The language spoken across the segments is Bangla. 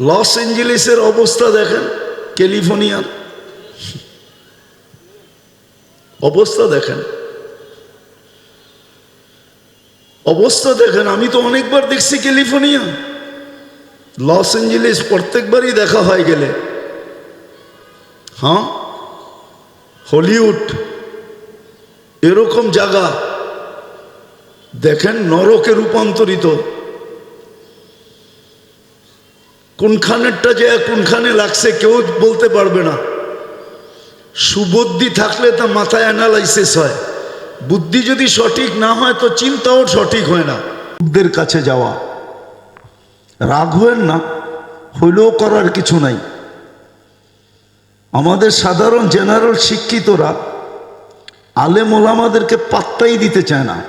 লস এঞ্জেলিসের অবস্থা দেখেন, ক্যালিফোর্নিয়ার। অবস্থা দেখেন। অবস্থা দেখেন, আমি তো অনেকবার দেখছি ক্যালিফোর্নিয়া। লস এঞ্জেলিস প্রত্যেকবারই দেখা হয় গেলে। হ্যাঁ? হলিউড, এরকম জায়গা। দেখেন নরকে রূপান্তরিত। কোনখানেরটা যে কোনখানে লাগছে কেউ বলতে পারবে না। সুবুদ্ধি থাকলে তা মাথায় অ্যানালাইসিস হয়। বুদ্ধি যদি সঠিক না হয় তো চিন্তাও সঠিক হয় না। বুদ্ধের কাছে যাওয়া। রাগ হয়েন না, হইলেও করার কিছু নাই। আমাদের সাধারণ জেনারেল শিক্ষিতরা আলেম ওলামাদেরকে পাত্তাই দিতে চায় না।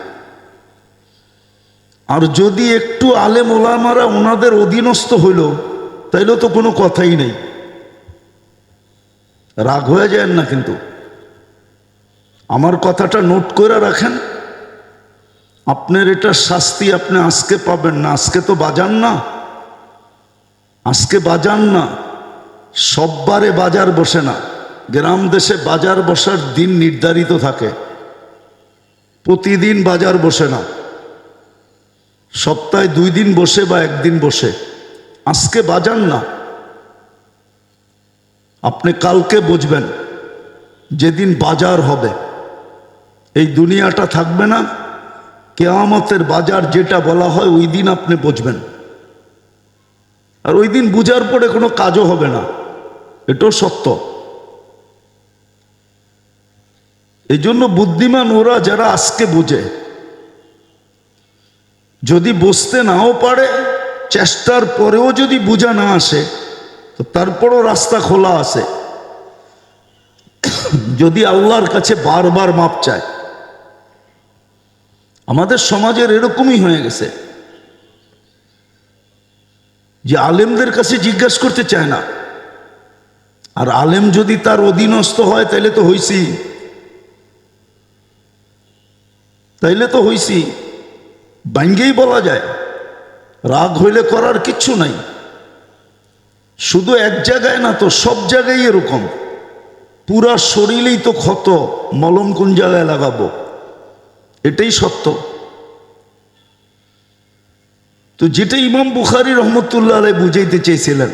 আর যদি একটু আলেম ওলামারা ওনাদের অধীনস্থ হইল তাইলে তো কোনো কথাই নেই। রাগ হয়ে যায় না কিন্তু। আমার কথাটা নোট করে রাখেন। আপনার এটা শাস্তি আপনি আজকে পাবেন না। আজকে তো বাজান না। আজকে বাজান না। সববারে বাজার বসে না। গ্রাম দেশে বাজার বসার দিন নির্ধারিত থাকে। প্রতিদিন বাজার বসে না। সপ্তাহে দুই দিন বসে বা একদিন বসে। আজকে বাজার না। আপনি কালকে বুঝবেন যেদিন বাজার হবে। এই দুনিয়াটা থাকবে না, কেয়ামতের বাজার যেটা বলা হয় ওই দিন আপনি বুঝবেন। আর ওই দিন বুঝার পরে কোনো কাজও হবে না। এটাও সত্য। এই জন্য বুদ্ধিমান ওরা যারা আজকে বুঝে, যদি বুঝতে নাও পারে চেষ্টার পরেও যদি বোঝা না আসে, তো তারপরও রাস্তা খোলা আছে। যদি আল্লাহর কাছে বারবার মাপ চায়। আমাদের সমাজের এরকমই হয়ে গেছে। যে আলেমদের কাছে জিজ্ঞাসা করতে চায় না। আর আলেম যদি তার অধীনস্থ হয়, তাইলে তো হইছি। তাইলে তো হইছি। বাঙ্গেই বলা যায়। রাগ হইলে করার কিচ্ছু নাই। শুধু এক জায়গায় না তো সব জায়গায় এরকম। পুরা শরীরেই তো ক্ষত, মলম কোন জায়গায় লাগাবো? এটাই সত্য। তো যেটা ইমাম বুখারি রহমতুল্লাহ আলাই বুঝাইতে চেয়েছিলেন,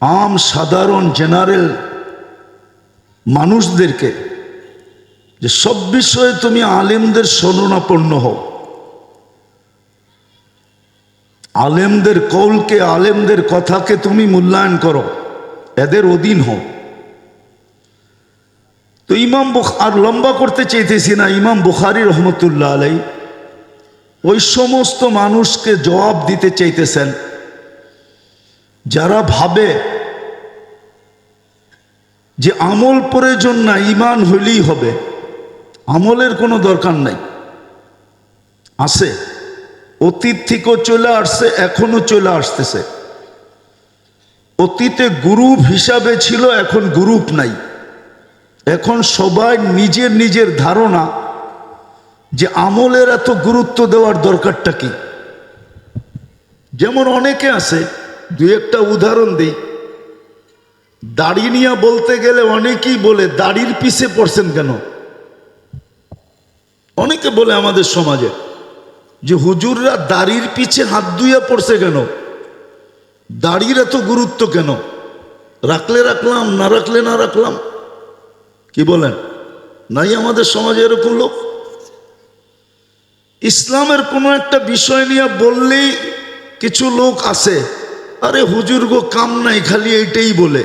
আম সাধারণ জেনারেল মানুষদেরকে যে সব বিষয়ে তুমি আলেমদের শরণাপন্ন হও। আলেমদের কৌলকে, আলেমদের কথাকে তুমি মূল্যায়ন করো। এদের অধীন হও। তো ইমাম আর লম্বা করতে চাইতেছি না, ইমাম বুখারি রহমতুল্লাহ আলাই ওই সমস্ত মানুষকে জবাব দিতে চাইতেছেন। যারা ভাবে যে আমল প্রয়োজন না ইমান হইলেই হবে। আমলের কোনো দরকার নাই। আছে। অতীত থেকেও চলে আসছে এখনও চলে আসতেছে। অতীতে গ্রুপ হিসাবে ছিল, এখন গ্রুপ নাই। এখন সবাই নিজের নিজের ধারণা যে আমলের এত গুরুত্ব দেওয়ার দরকারটা কি। যেমন অনেকে আছে, দুই একটা উদাহরণ দিই। দাড়ি নিয়ে বলতে গেলে অনেকেই বলে, দাড়ির পিছে পড়ছেন কেন? অনেকে বলে আমাদের সমাজে যে হুজুররা দাড়ির পিছে হাত ধুইয়া পড়ছে কেন? দাড়ির এত গুরুত্ব কেন? রাখলে রাখলাম, না রাখলে না রাখলাম। কি বলেন? নাই আমাদের সমাজে এরকম লোক? ইসলামের কোনো একটা বিষয় নিয়ে বললেই কিছু লোক আছে আরে হুজুর গো, কাম নাই, খালি এইটাই বলে।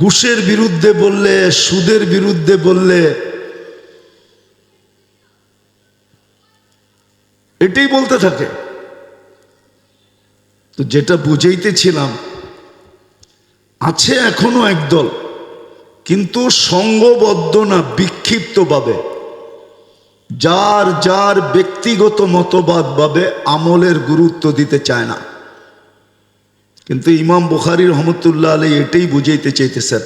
ঘুষের বিরুদ্ধে বললে, সুদের বিরুদ্ধে বললে এটাই বলতে থাকে। তো যেটা বুঝাইতেছিলাম, আছে এখনও একদল, কিন্তু সঙ্গবদ্ধ না বিক্ষিপ্তভাবে, যার যার ব্যক্তিগত মতবাদ ভাবে আমলের গুরুত্ব দিতে চায় না। কিন্তু ইমাম বুখারি রহমতুল্লাহ আলী এটাই বুঝাইতে চাইতেছেন,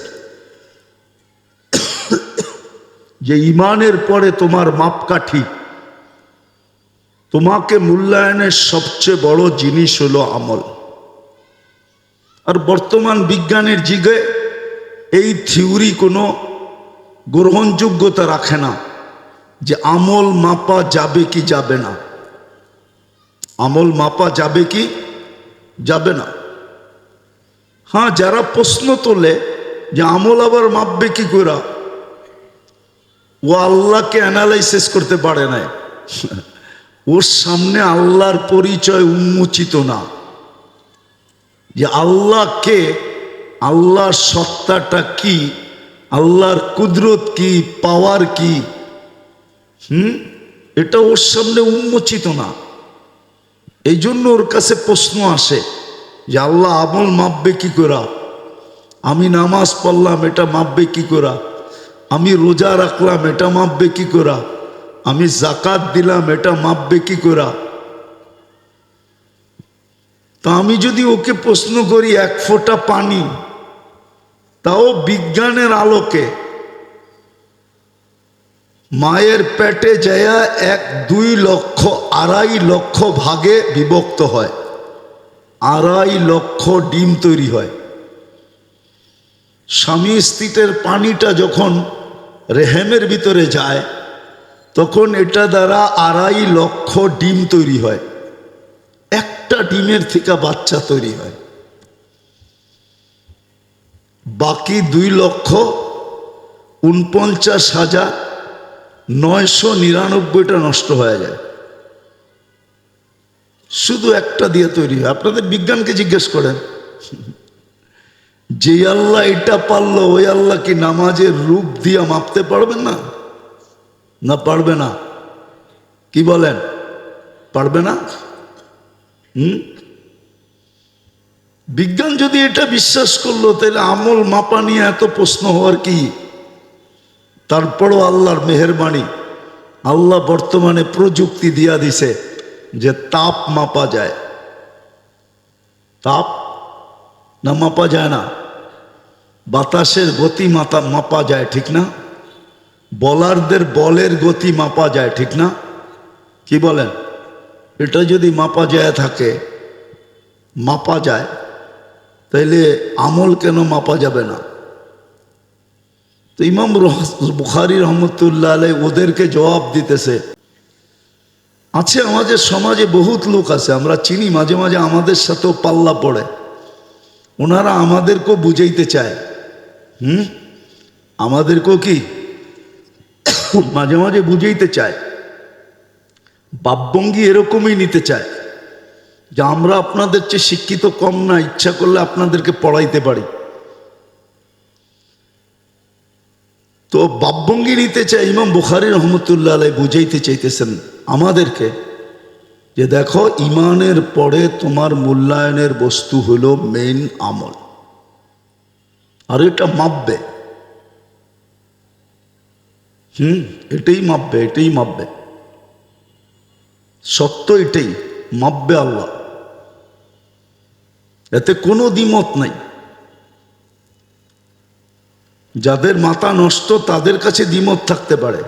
যে ইমানের পরে তোমার মাপকাঠি তোমাকে মূল্যায়নের সবচেয়ে বড় জিনিস হলো আমল। আর বর্তমান বিজ্ঞানের যুগে এই থিওরি কোনো গ্রহণযোগ্যতা রাখে না যে আমল মাপা যাবে কি যাবে না। আমল মাপা যাবে কি যাবে না। হ্যাঁ যারা প্রশ্ন তোলে যে আমল আবার মাপবে কি করে ও আল্লাহকে অ্যানালাইসিস করতে পারে না ওর সামনে আল্লাহর পরিচয় উন্মোচিত না। যে আল্লাহকে আল্লাহর সত্তাটা কি? আল্লাহর কুদরত কি? পাওয়ার কি? হুম? এটা ওর সামনে উন্মোচিত না। এই জন্য ওর কাছে প্রশ্ন আসে, যে আল্লাহ আমল মাপবে কি করা? আমি নামাজ পড়লাম, এটা মাপবে কি করা? আমি রোজা রাখলাম, এটা মাপবে কি করা? আমি জাকাত দিলাম, এটা মাপবে কি করা? তা আমি যদি ওকে প্রশ্ন করি, এক ফোঁটা পানি, তাও বিজ্ঞানের আলোকে, মায়ের পেটে যায়া এক দুই লক্ষ, আড়াই লক্ষ ভাগে বিভক্ত হয়। আড়াই লক্ষ ডিম তৈরি হয়। স্বামী স্ত্রীতের পানিটা যখন রেহেমের ভিতরে যায় তখন এটা দ্বারা আড়াই লক্ষ ডিম তৈরি হয়। একটা ডিমের থেকে বাচ্চা তৈরি হয়। বাকি দুই লক্ষ উনপঞ্চাশ হাজার নয়শো নিরানব্বইটা নষ্ট হয়ে যায়। শুধু একটা দিয়ে তৈরি হয়। আপনাদের বিজ্ঞানকে জিজ্ঞেস করেন, যে আল্লাহ এটা পারল, ওই আল্লাহ কি নামাজের রূপ দিয়ে মাপতে পারবেন না? না পারবে না। কি বলেন? পারবে না? হুম? বিজ্ঞান যদি এটা বিশ্বাস করল, তাহলে আমল মাপা নিয়ে এত প্রশ্ন হওয়ার কি? তারপরও আল্লাহর মেহরবানি। আল্লাহ বর্তমানে প্রযুক্তি দিয়া দিছে যে তাপ মাপা যায়। তাপ না মাপা যায় না? বাতাসের গতি মাতা মাপা যায়, ঠিক না? বলারদের বলের গতি মাপা যায়, ঠিক না? কি বলেন? এটা যদি মাপা যায় থাকে, মাপা যায়, তাইলে আমল কেন মাপা যাবে না? তো ইমাম বুখারি রহমতুল্লাহ আলাই ওদেরকে জবাব দিতেছে, আছে আমাদের সমাজে বহুত লোক আছে, আমরা চিনি, মাঝে মাঝে আমাদের সাথেও পাল্লা পড়ে। ওনারা আমাদেরকেও বুঝাইতে চায়। হুম? আমাদেরকেও কি? মাঝে মাঝে বুঝাইতে চায়। বাপভঙ্গি এরকমই নিতে চায় যে আমরা আপনাদের চেয়ে শিক্ষিত কম না, ইচ্ছা করলে আপনাদেরকে পড়াইতে পারি। তো বাপভঙ্গি নিতে চায়, ইমাম বুখারি রহমতুল্লাহ আলাই বুঝাইতে চাইতেছেন আমাদেরকে যে দেখো, ইমানের পরে তোমার মূল্যায়নের বস্তু হলো মেইন আমল। আর এটা মাপবে। হুম, এটাই মাপবে এটাই মাপবে। সত্য এটাই, মাপবে আল্লাহ। এতে কোনো দ্বিমত নাই। যাদের মাথা নষ্ট, তাদের কাছে দ্বিমত থাকতে পারে।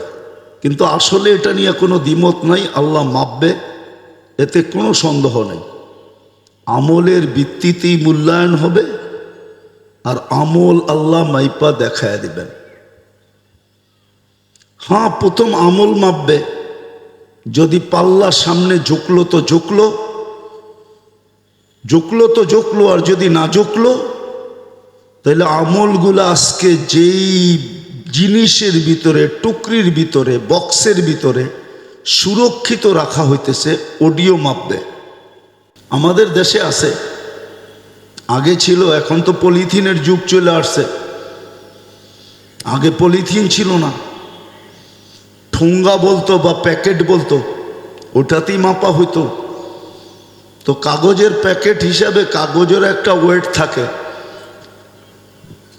কিন্তু আসলে এটা নিয়ে কোনো দ্বিমত নাই, আল্লাহ মাপবে, এতে কোনো সন্দেহ নেই। আমলের ভিত্তিতেই মূল্যায়ন হবে, আর আমল আল্লাহ মাইপা দেখায় দিবেন। হ্যাঁ প্রথম আমল মাপবে। যদি পাল্লা সামনে ঝুঁকলো তো ঝুঁকলো ঝুঁকলো তো ঝুঁকলো, আর যদি না ঝুঁকলো, তাহলে আমলগুলো আজকে যেই জিনিসের ভিতরে, টুকরির ভিতরে, বক্সের ভিতরে সুরক্ষিত রাখা হইতেছে, অডিও মাপবে। আমাদের দেশে আছে। আগে ছিল, এখন তো পলিথিনের যুগ চলে আসছে। আগে পলিথিন ছিল না। ঠোঙ্গা বলতো বা প্যাকেট বলতো, ওটাতেই মাপা হইতো। তো কাগজের প্যাকেট হিসাবে কাগজের একটা ওয়েট থাকে।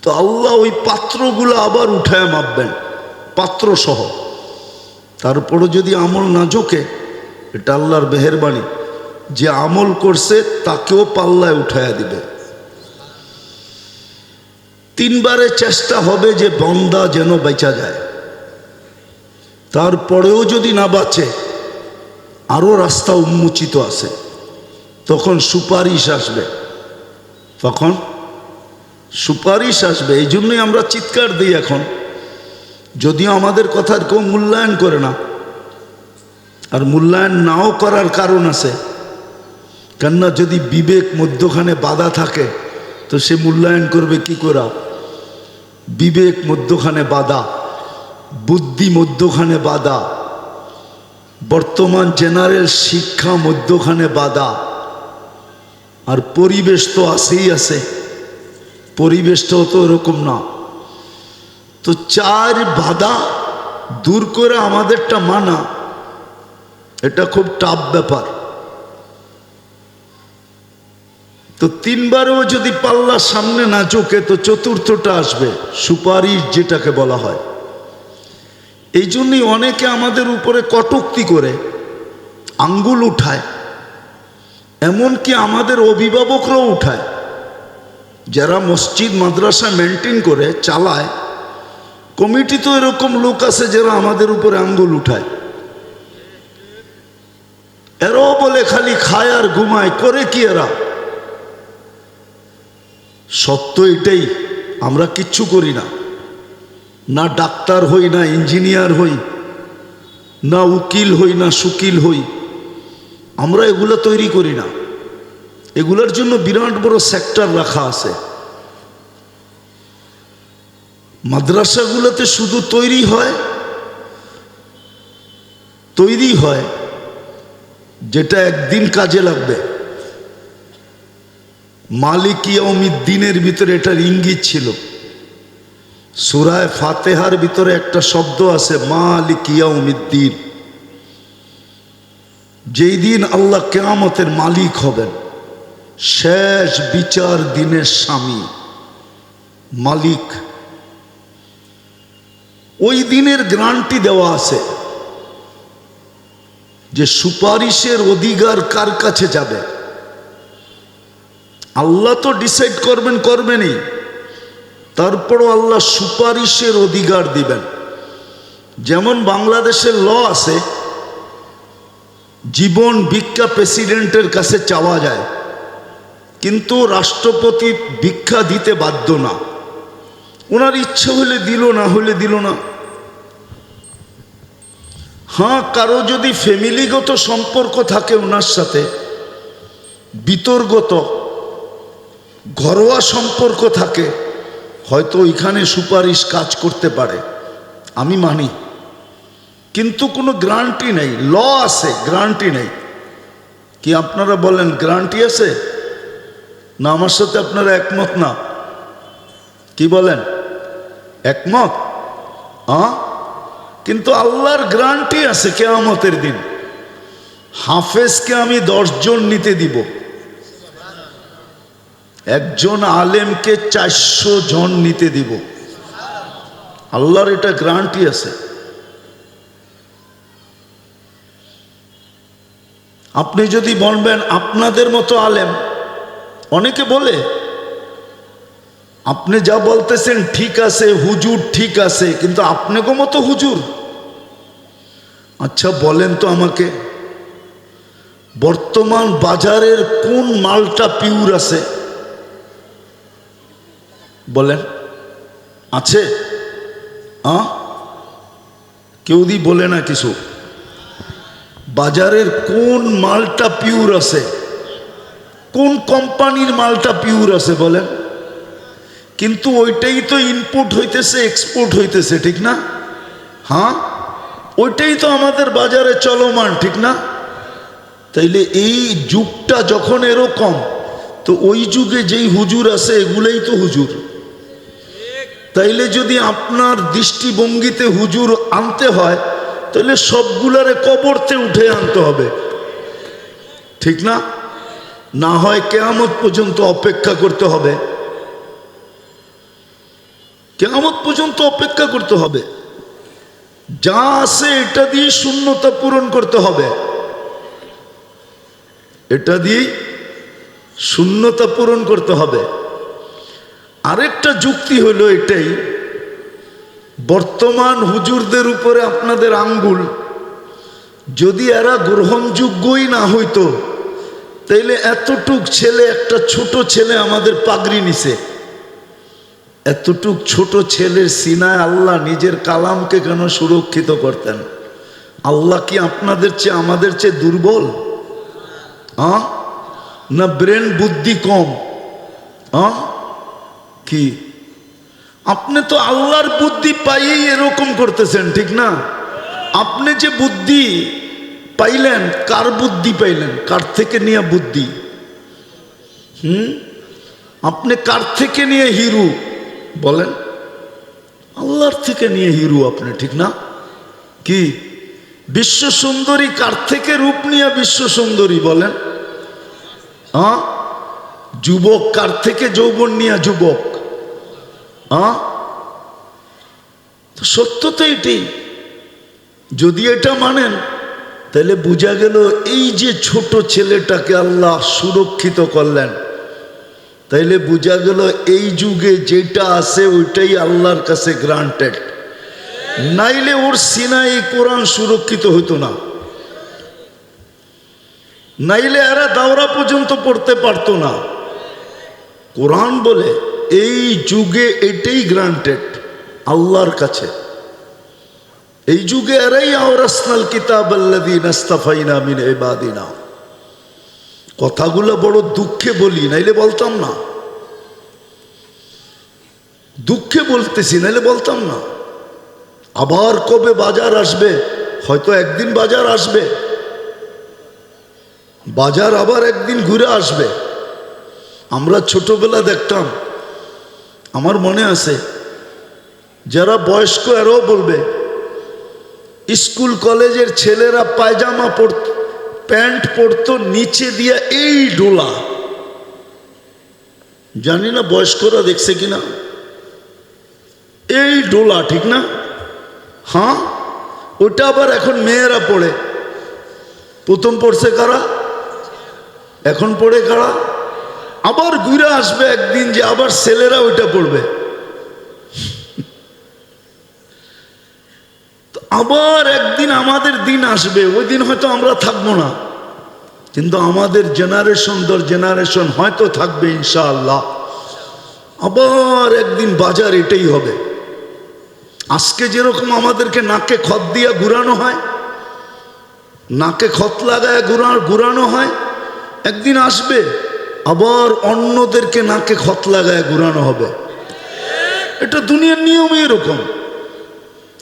তো আল্লাহ ওই পাত্রগুলো আবার উঠায় মাপবেন পাত্র সহ তারপরও যদি আমল না ঝোঁকে, এটা আল্লাহর মেহরবানি। যে আমল করছে, তাকেও পাল্লায় উঠায়া দিবে। তিনবারে চেষ্টা হবে যে বন্দা যেন বেচা যায়। তারপরেও যদি না বাঁচে আরও রাস্তা উন্মোচিত আছে। তখন সুপারিশ আসবে। তখন সুপারিশ আসবে। এই জন্যই আমরা চিৎকার দিই এখন। যদিও আমাদের কথার কেউ মূল্যায়ন করে না। আর মূল্যায়ন নাও করার কারণ আছে। কেননা যদি বিবেক মধ্যখানে বাধা থাকে, তো সে মূল্যায়ন করবে কি করা? বিবেক মধ্যখানে বাধা। বুদ্ধি মধ্যখানে বাধা। বর্তমান জেনারেল শিক্ষা মধ্যখানে বাধা। আর পরিবেশ তো আসেই আছে। পরিবেশটাও তো এরকম না। তো চার বাধা দূর করে আমাদেরটা মানা, এটা খুব টাফ ব্যাপার। তো তিনবারও যদি পাল্লা সামনে না চোখে, তো চতুর্থটা আসবে, সুপারিশ যেটাকে বলা হয়। এই জন্যই অনেকে আমাদের উপরে কটুক্তি করে, আঙ্গুল উঠায়, এমনকি আমাদের অভিভাবকরাও উঠায়, যারা মসজিদ, মাদ্রাসা মেনটেন করে, চালায়। কমিটি তো এরকম লোক আছে যারা আমাদের উপরে আঙ্গুল উঠায়। এরাও বলে খালি খায় আর ঘুমায়, করে কি এরা? সত্য এটাই, আমরা কিচ্ছু করি না। না ডাক্তার হই, না ইঞ্জিনিয়ার হই, না উকিল হই, না সুকিল হই, আমরা এগুলো তৈরি করি না। এগুলোর জন্য বিরাট বড় সেক্টর রাখা আছে। মাদ্রাসাগুলোতে শুধু তৈরি হয় তৈরি হয়, যেটা একদিন কাজে লাগবে। মালিক দিনের ভিতরে এটার ইঙ্গিত ছিল। সুরায় ফাতেহার ভিতরে একটা শব্দ আছে, মালিক ইয়াউমিদ্দিন। যেই দিন আল্লাহ কেয়ামতের মালিক হবেন, শেষ বিচার দিনের স্বামী, মালিক। ওই দিনের গ্রান্টি দেওয়া আছে যে সুপারিশের অধিকার কার কাছে যাবে? আল্লাহ তো ডিসাইড করবেন, করবেনই। তারপরও আল্লাহ সুপারিশের অধিকার দিবেন। যেমন বাংলাদেশের ল আছে, জীবন ভিক্ষা প্রেসিডেন্টের কাছে চাওয়া যায়, কিন্তু রাষ্ট্রপতি ভিক্ষা দিতে বাধ্য না। ওনার ইচ্ছে হলে দিল, না হলে দিল না। হ্যাঁ কারও যদি ফ্যামিলিগত সম্পর্ক থাকে ওনার সাথে বিতর্গত ঘরোয়া সম্পর্ক থাকে হয়তো ওইখানে সুপারিশ কাজ করতে পারে। আমি মানি। কিন্তু কোনো গ্রান্টি নেই, ল আছে, গ্রান্টি নেই। কি আপনারা বলেন গ্রান্টি আছে? না, আমার সাথে আপনারা একমত না। কি বলেন? একমত? হ্যাঁ কিন্তু আল্লাহর গ্রান্টি আছে কেয়ামতের দিন। হাফেজকে আমি দশজন নিতে দিব। একজন আলেমকে চারশো জন নিতে দিব। আল্লাহর এটা গ্রান্টি আছে। আপনি যদি বলবেন, আপনাদের মতো আলেম, অনেকে বলে, আপনি যা বলতেছেন ঠিক আছে, হুজুর ঠিক আছে, কিন্তু আপনাকে মতো হুজুর? আচ্ছা বলেন তো আমাকে, বর্তমান বাজারের কোন মালটা পিউর আছে? বলেন। আছে? আ? কেউ দি বলে না কিছু। বাজারের কোন মালটা পিওর আছে? কোন কোম্পানির মালটা পিওর আছে বলেন? কিন্তু ওইটাই তো ইনপুট হইতেছে এক্সপোর্ট হইতেছে, ঠিক না? হ্যাঁ? ওইটাই তো আমাদের বাজারে চলমান, ঠিক না? তাইলে এই যুগটা যখন এরকম, তো ওই যুগে যেই হুজুর আছে, এগুলোই তো হুজুর। তাইলে যদি আপনার দৃষ্টিভঙ্গিতে হুজুর আনতে হয় তাহলে সবগুলারে কবরতে উঠে আনতে হবে। ঠিক না? না হয় কেয়ামত পর্যন্ত অপেক্ষা করতে হবে। কেয়ামত পর্যন্ত অপেক্ষা করতে হবে। যা আছে এটা দিয়ে শূন্যতা পূরণ করতে হবে। এটা দিয়ে শূন্যতা পূরণ করতে হবে। আরেকটা যুক্তি হলো এটাই। বর্তমান হুজুরদের উপরে আপনাদের আঙ্গুল। যদি এরা গ্রহণযোগ্যই না হইতো, তাইলে এতটুক ছেলে, একটা ছোট ছেলে আমাদের পাগড়ি নিছে। এতটুক ছোট ছেলের সিনায় আল্লাহ নিজের কালামকে কেন সুরক্ষিত করতেন? আল্লাহ কি আপনাদের চেয়ে, আমাদের চেয়ে দুর্বল? আ? না ব্রেন বুদ্ধি কম? আ? কি? আপনি তো আল্লাহর বুদ্ধি পাইয়েই এরকম করতেছেন, ঠিক না? আপনি যে বুদ্ধি পাইলেন, কার বুদ্ধি পাইলেন? কার থেকে নিয়ে বুদ্ধি? হুম? আপনি কার থেকে নিয়ে হিরু? বলেন। আল্লাহর থেকে নিয়ে হিরু আপনি, ঠিক না? কি? বিশ্ব সুন্দরী কার থেকে রূপ নিয়ে বিশ্ব সুন্দরী, বলেন। হ্যাঁ যুবক কার থেকে যৌবন নিয়ে যুবক? সত্য তো এটাই। যদি এটা মানেন, তাহলে বোঝা গেল এই যে ছোট ছেলেটাকে আল্লাহ সুরক্ষিত করলেন, তাইলে বোঝা গেল এই যুগে যেটা আছে ওইটাই আল্লাহর কাছে গ্রান্টেড নাইলে ওর সিনা এই কোরআন সুরক্ষিত হতো না। নাইলে এরা দাওরা পর্যন্ত পড়তে পারতো না। কোরআন বলে এই যুগে এটাই গ্রান্টেড আল্লাহর কাছে। এই যুগে এরাই আওরাসনাল কিতাব আল্লাদিন আস্তাফাইনা মিন ইবাদিনা কথাগুলো বড় দুঃখে বলি, নাইলে বলতাম না। দুঃখে বলতেছি, নাইলে বলতাম না। আবার কবে বাজার আসবে? হয়তো একদিন বাজার আসবে। বাজার আবার একদিন ঘুরে আসবে। আমরা ছোটবেলা দেখতাম আমার মনে আছে, যারা বয়স্ক এরাও বলবে, স্কুল কলেজের ছেলেরা পায়জামা পরত প্যান্ট পরতো নিচে দিয়া এই ডোলা। জানি না বয়স্করা দেখছে কিনা। এই ডোলা, ঠিক না? হ্যাঁ? ওটা আবার এখন মেয়েরা পড়ে। প্রথম পড়ছে কারা? এখন পড়ে কারা? আবার ঘুরে আসবে একদিন যে আবার ছেলেরা ওইটা পড়বে। আবার একদিন আমাদের দিন আসবে, ওই দিন হয়তো আমরা থাকব না। কিন্তু আমাদের জেনারেশন দর জেনারেশন হয়তো থাকবে ইনশাআল্লাহ। আবার একদিন বাজার এটাই হবে। আজকে যেরকম আমাদেরকে নাকে খত দিয়ে ঘুরানো হয়, নাকে খত লাগায় ঘুরা ঘুরানো হয়, একদিন আসবে আবার অন্যদেরকে নাকে খত লাগায় ঘুরানো হবে। এটা দুনিয়ার নিয়মই এরকম।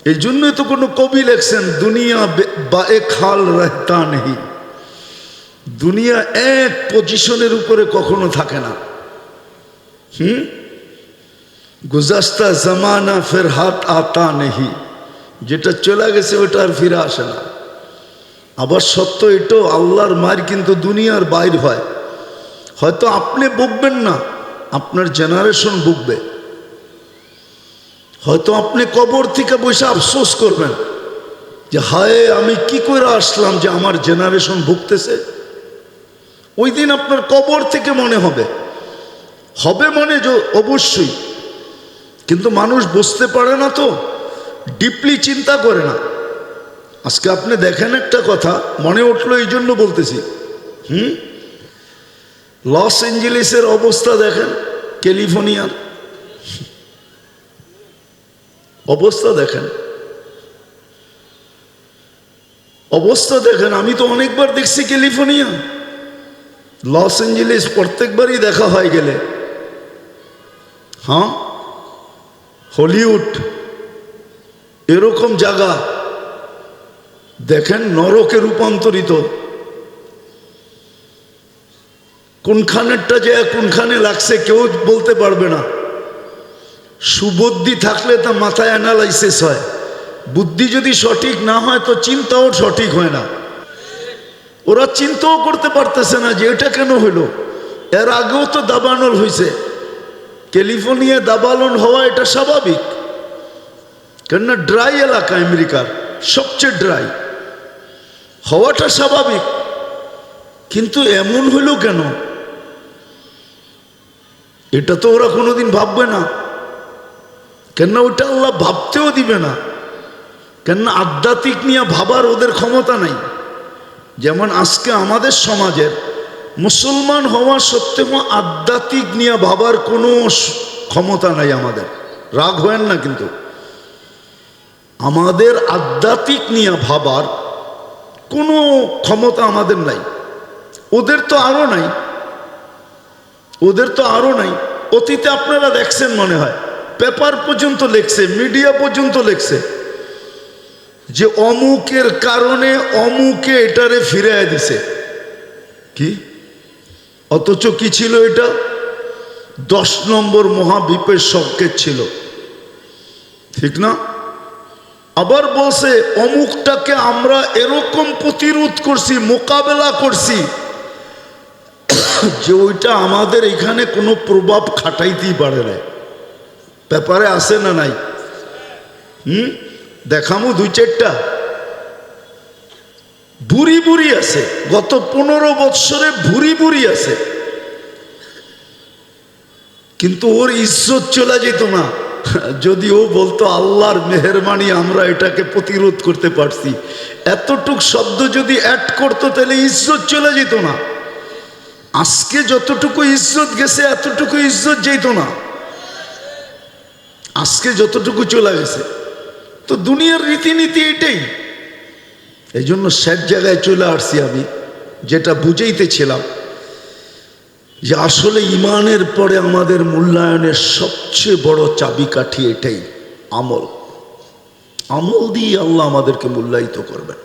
এই জন্যই তো কোনো কবি লেখছেন, দুনিয়া বায়ে খাল রহতা নেই দুনিয়া এক পজিশনের উপরে কখনো থাকে না। হুম? গুজাস্তা জমানা ফের হাত আতা নেহি। যেটা চলে গেছে, ওটা আর ফিরে আসে না। আবার সত্য এটাও, আল্লাহর মায়ের কিন্তু দুনিয়ার বাইর হয়। হয়তো আপনি বুকবেন না, আপনার জেনারেশন বুকবে হয়তো আপনি কবর থেকে বসে আফসোস করবেন যে, হায়, আমি কি করে আসলাম যে আমার জেনারেশন ভুগতেছে? ওই দিন আপনার কবর থেকে মনে হবে। হবে মনে যে অবশ্যই, কিন্তু মানুষ বুঝতে পারে না তো ডিপলি চিন্তা করে না। আজকে আপনি দেখেন একটা কথা, মনে উঠল এই জন্য বলতেছি। হুম? লস এঞ্জেলিসের অবস্থা দেখেন, ক্যালিফোর্নিয়ার। অবস্থা দেখেন। অবস্থা দেখেন, আমি তো অনেকবার দেখছি ক্যালিফোর্নিয়া। লস এঞ্জেলিস প্রত্যেকবারই দেখা হয় গেলে। হ্যাঁ? হলিউড, এরকম জায়গা। দেখেন নরকে রূপান্তরিত। কোনখানেরটা যে কোনখানে লাগছে কেউ বলতে পারবে না। সুবুদ্ধি থাকলে তা মাথায় অ্যানালাইসিস হয়। বুদ্ধি যদি সঠিক না হয় তো চিন্তাও সঠিক হয় না। ওরা চিন্তাও করতে পারতেছে না যে এটা কেন হইল এর আগেও তো দাবানল হয়েছে ক্যালিফোর্নিয়া দাবালন হওয়া এটা স্বাভাবিক। কেননা ড্রাই এলাকা আমেরিকার, সবচেয়ে ড্রাই। হওয়াটা স্বাভাবিক। কিন্তু এমন হইল কেন? এটা তো ওরা কোনোদিন ভাববে না। কেননা ওটা আল্লাহ ভাবতেও দিবে না। কেননা আধ্যাত্মিক নিয়ে ভাবার ওদের ক্ষমতা নাই। যেমন আজকে আমাদের সমাজের মুসলমান হওয়া সত্ত্বেও আধ্যাত্মিক নিয়ে ভাবার কোনো ক্ষমতা নাই আমাদের। রাগ হয়েন না কিন্তু। আমাদের আধ্যাত্মিক নিয়ে ভাবার কোনো ক্ষমতা আমাদের নাই। ওদের তো আরও নাই। ওদের তো আরও নাই। অতীতে আপনারা দেখছেন মনে হয়। পেপার পর্যন্ত লেখছে, মিডিয়া পর্যন্ত লেখছে। যে অমুকের কারণে অমুকে এটারে ফিরাইয়া দিছে। কি? অথচ কি ছিল এটা? দশ নম্বর মহাবিপের সংকেত ছিল। ঠিক না? আবার বলছে, অমুকটাকে আমরা এরকম প্রতিরোধ করছি, মোকাবেলা করছি। যে ওইটা আমাদের এখানে কোনো প্রভাব খাটাইতেই পারে না। পেপারে আছে না নাই? হুম? দেখামু দুই চারটা। বুড়ি বুড়ি আছে। গত পনেরো বৎসরে ভুরি বুড়ি আছে। কিন্তু ওর ইজ্জত চলে যেত না। যদি ও বলতো, আল্লাহর মেহরবানি আমরা এটাকে প্রতিরোধ করতে পারছি। এতটুক শব্দ যদি অ্যাড করতো, তাহলে ইজ্জত চলে যেত না। আজকে যতটুকু ইজ্জত গেছে, এতটুকু ইজ্জত যেত না। আজকে যতটুকু চলে গেছে। তো দুনিয়ার রীতিনীতি এটাই। এই জন্য শেষ জায়গায় চলে আসছি আমি, যেটা বুঝাইতেছিলাম যে আসলে ইমানের পরে আমাদের মূল্যায়নের সবচেয়ে বড় চাবিকাঠি এটাই, আমল। আমল দিয়ে আল্লাহ আমাদেরকে মূল্যায়িত করবেন।